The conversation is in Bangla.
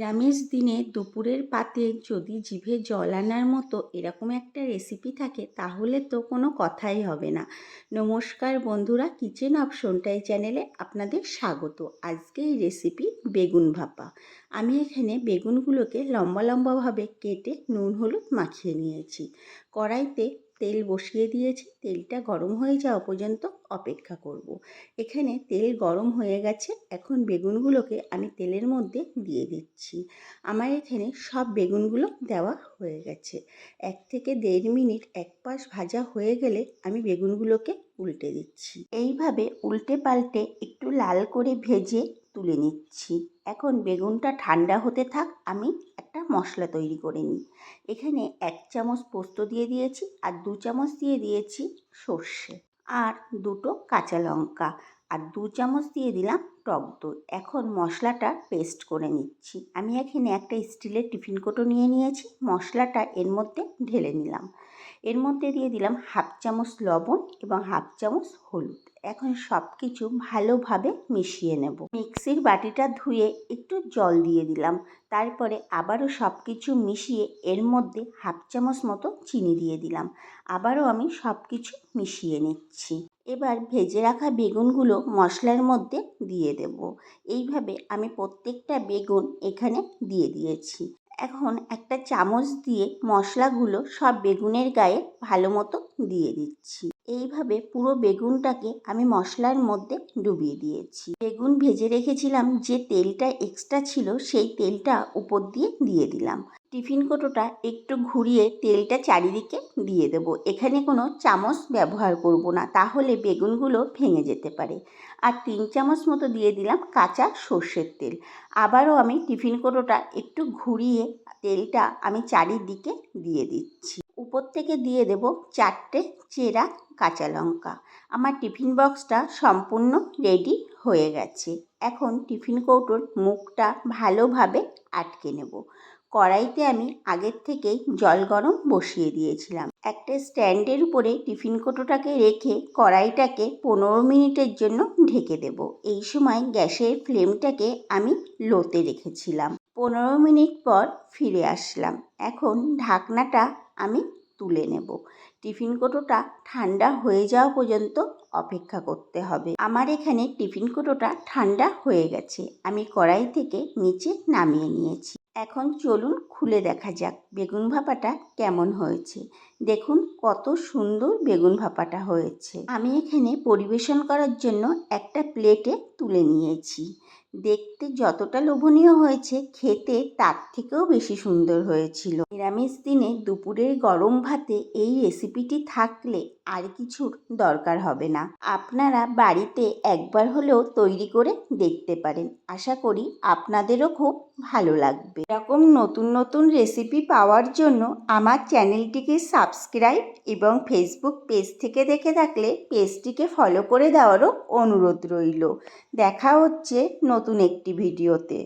নিরামিষ দিনে দুপুরের পাতে যদি জিভে জল আনার মতো এরকম একটা রেসিপি থাকে, তাহলে তো কোনো কথাই হবে না। নমস্কার বন্ধুরা কিচেন অফ সোনটাই চ্যানেলে আপনাদের স্বাগত। আজকে এই রেসিপি বেগুন ভাপা। আমি এখানে বেগুনগুলোকে লম্বা লম্বাভাবে কেটে নুন, হলুদ মাখিয়ে নিয়েছি। কড়াইতে তেল বসিয়ে দিয়েছি। তেলটা গরম হয়ে যাওয়া পর্যন্ত অপেক্ষা করব। এখানে তেল গরম হয়ে গেছে। এখন বেগুনগুলোকে আমি তেলের মধ্যে দিয়ে দিচ্ছি। আমার এখানে সব বেগুনগুলো দেওয়া হয়ে গেছে। এক থেকে দেড় মিনিট এক পাশ ভাজা হয়ে গেলে আমি বেগুনগুলোকে উল্টে দিচ্ছি। এইভাবে উল্টে পাল্টে একটু লাল করে ভেজে তুলে নিচ্ছি। এখন বেগুনটা ঠান্ডা হতে থাক, আমি একটা মশলা তৈরি করে নিই। এখানে এক চামচ পোস্ত দিয়ে দিয়েছি আর দু চামচ দিয়ে দিয়েছি সর্ষে। আর দুটো কাঁচা লঙ্কা। আর দু চামচ দিয়ে দিলাম টক দই। এখন মশলাটা পেস্ট করে নিচ্ছি। আমি এখানে একটা স্টিলের টিফিন কোটো নিয়ে নিয়েছি। মশলাটা এর মধ্যে ঢেলে নিলাম। এর মধ্যে দিয়ে দিলাম হাফ চামচ লবণ এবং হাফ চামচ হলুদ। এখন সব কিছু ভালোভাবে মিশিয়ে নেব। মিক্সির বাটিটা ধুয়ে একটু জল দিয়ে দিলাম। তারপরে আবারও সব কিছু মিশিয়ে এর মধ্যে হাফ চামচ মতো চিনি দিয়ে দিলাম। আবারও আমি সব কিছু মিশিয়ে নিচ্ছি। এবার ভেজে রাখা বেগুনগুলো মশলার মধ্যে দিয়ে দেব। এইভাবে আমি প্রত্যেকটা বেগুন এখানে দিয়ে দিয়েছি। এখন একটা চামচ দিয়ে মশলাগুলো সব বেগুনের গায়ে ভালো মতো দিয়ে দিচ্ছি। এইভাবে পুরো বেগুনটাকে আমি মশলার মধ্যে ডুবিয়ে দিয়েছি। বেগুন ভেজে রেখেছিলাম যে তেলটা এক্সট্রা ছিল সেই তেলটা উপর দিয়ে দিয়ে দিলাম। টিফিন কোটোটা একটু ঘুরিয়ে তেলটা চারিদিকে দিয়ে দেব। এখানে কোনো চামচ ব্যবহার করব না, তাহলে বেগুনগুলো ভেঙে যেতে পারে। আর তিন চামচ মতো দিয়ে দিলাম কাঁচা সর্ষের তেল। আবারও আমি টিফিন কোটোটা একটু ঘুরিয়ে তেলটা আমি চারিদিকে দিয়ে দিচ্ছি। উপর থেকে দিয়ে দেব চারটে চেরা কাঁচা লঙ্কা। আমার টিফিন বক্সটা সম্পূর্ণ রেডি হয়ে গেছে। এখন টিফিন কৌটোর মুখটা ভালোভাবে আটকে নেব। কড়াইতে আমি আগের থেকেই জল গরম বসিয়ে দিয়েছিলাম। একটা স্ট্যান্ডের উপরে টিফিন কোটোটাকে রেখে কড়াইটাকে পনেরো মিনিটের জন্য ঢেকে দেব। এই সময় গ্যাসের ফ্লেমটাকে আমি লোতে রেখেছিলাম। পনেরো মিনিট পর ফিরে আসলাম। এখন ঢাকনাটা আমি তুলে নেব। টিফিন কোটোটা ঠান্ডা হয়ে যাওয়া পর্যন্ত অপেক্ষা করতে হবে। আমার এখানে টিফিন কোটোটা ঠান্ডা হয়ে গেছে। আমি কড়াই থেকে নিচে নামিয়ে নিয়েছি। এখন চলুন খুলে দেখা যাক বেগুন ভাপাটা কেমন হয়েছে। দেখুন কত সুন্দর বেগুন ভাপাটা হয়েছে। আমি এখানে পরিবেশন করার জন্য একটা প্লেটে তুলে নিয়েছি। দেখতে যতটা লোভনীয় হয়েছে, খেতে তার থেকেও বেশি সুন্দর হয়েছিল। নিরামিষ দিনে দুপুরের গরম ভাতে এই রেসিপিটি থাকলে আর কিছুর দরকার হবে না। আপনারা বাড়িতে একবার হলেও তৈরি করে দেখতে পারেন। আশা করি আপনাদেরও খুব ভালো লাগবে। এরকম নতুন নতুন রেসিপি পাওয়ার জন্য আমার চ্যানেলটিকে সাবস্ক্রাইব এবং ফেসবুক পেজ থেকে দেখে থাকলে পেজটিকে ফলো করে দেওয়ারও অনুরোধ রইল। দেখা হচ্ছে নতুন একটি ভিডিওতে।